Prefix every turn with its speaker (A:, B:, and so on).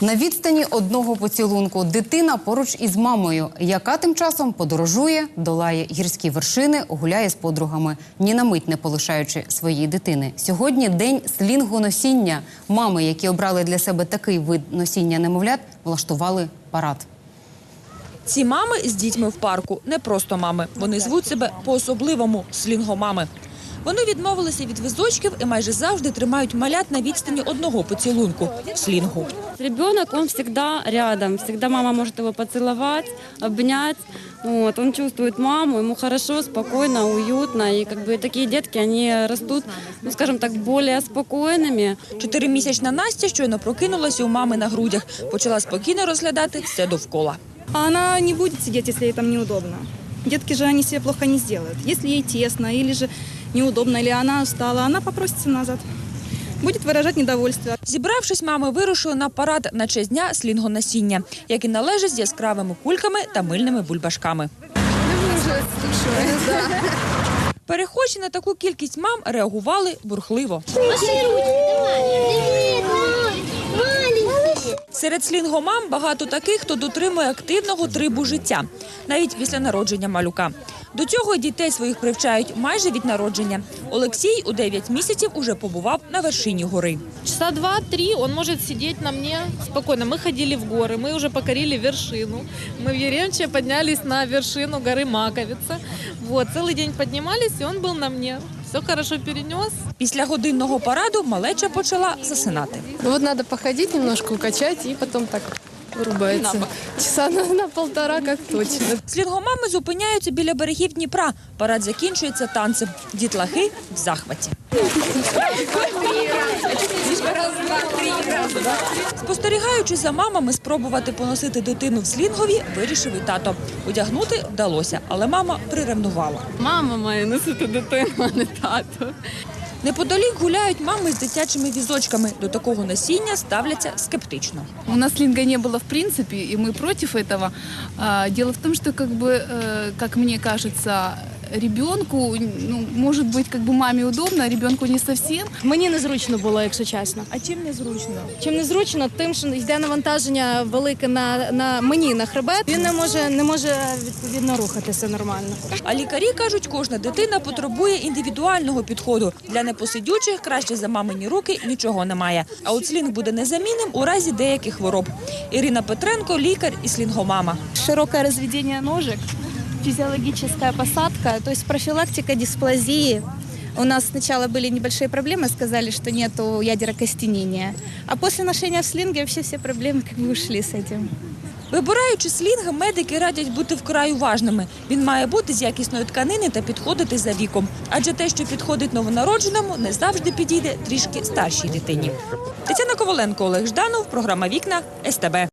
A: На відстані одного поцілунку дитина поруч із мамою, яка тим часом подорожує, долає гірські вершини, гуляє з подругами, ні на мить не полишаючи своєї дитини. Сьогодні день слінгоносіння. Мами, які обрали для себе такий вид носіння немовлят, влаштували парад.
B: Ці мами з дітьми в парку не просто мами. Вони звуть себе по-особливому слінгомами. Вони відмовилися від візочків і майже завжди тримають малят на відстані одного поцілунку слінгу.
C: Ребенок, он всегда рядом, всегда мама может его поцеловать, обнять. Вот, он чувствует маму, ему хорошо, спокойно, уютно. И как бы такие детки, они растут, ну, скажем так, более спокойными.
B: Чотиримісячна Настя щойно прокинулася у мами на грудях. Почала спокійно розглядати все довкола.
D: А она не будет сидеть, если ей там неудобно. Детки же они себе плохо не сделают. Если ей тесно, или же неудобно, или она устала, она попросится назад. Будет выражать недовольство.
B: Зібравшись, мами вирушили на парад на честь дня слінгоносіння, який належить з яскравими кульками та мильними бульбашками. Перехожі на таку кількість мам реагували бурхливо. Серед слінгомам багато таких, хто дотримує активного трибу життя, навіть після народження малюка. До цього й дітей своїх привчають майже від народження. Олексій у 9 місяців уже побував на вершині гори.
E: Часа два-три он может сидеть на мне спокойно. Мы ходили в горы, мы уже покорили вершину. Мы в Еремче поднялись на вершину горы Маковица. Вот, целый день поднимались, и он был на мне. Все хорошо перенес.
B: Після годинного параду малеча почала засинати.
F: Ну вот надо походить немножко, укачать, и потом так вырубается. Часа на, на полтора как точно.
B: Слінгомами зупиняються біля берегів Дніпра. Парад закінчується танцем. Дітлахи в захваті. Спостерігаючи за мамами спробувати поносити дитину в слінгові, вирішив і тато. Одягнути вдалося, але мама приревнувала.
C: Мама має носити дитину, а не тато.
B: Неподалік гуляють мами з дитячими візочками. До такого насіння ставляться скептично.
G: У нас линга не было в принципе, и мы против этого. А, Дело в том, что, как бы, э, как мне кажется, ребенку, ну, может быть, как бы маме удобно, а ребенку не совсем.
H: Мені незручно було, якщо чесно.
B: А чим незручно?
H: Чим незручно, тим, що йде навантаження велике на, на мені на хребет. Він не може не може відповідно рухатися нормально.
B: А лікарі кажуть, кожна дитина потребує індивідуального підходу. Для непосидючих краще за мамині руки нічого немає. А от слінг буде незамінним у разі деяких хвороб. Ірина Петренко, лікар і слінгомама.
H: Широкое разведение ножек, физиологическая посадка, то есть профилактика дисплазии. У нас сначала были небольшие проблемы, сказали, что нету ядерокостенения. А после ношения в слинге вообще все проблемы как бы ушли с этим.
B: Вибираючи слінг, медики радять бути вкрай уважними. Він має бути з якісної тканини та підходити за віком. Адже те, що підходить новонародженому, не завжди підійде трішки старшій дитині. Тетяна Коваленко, Олег Жданов, програма Вікна СТБ.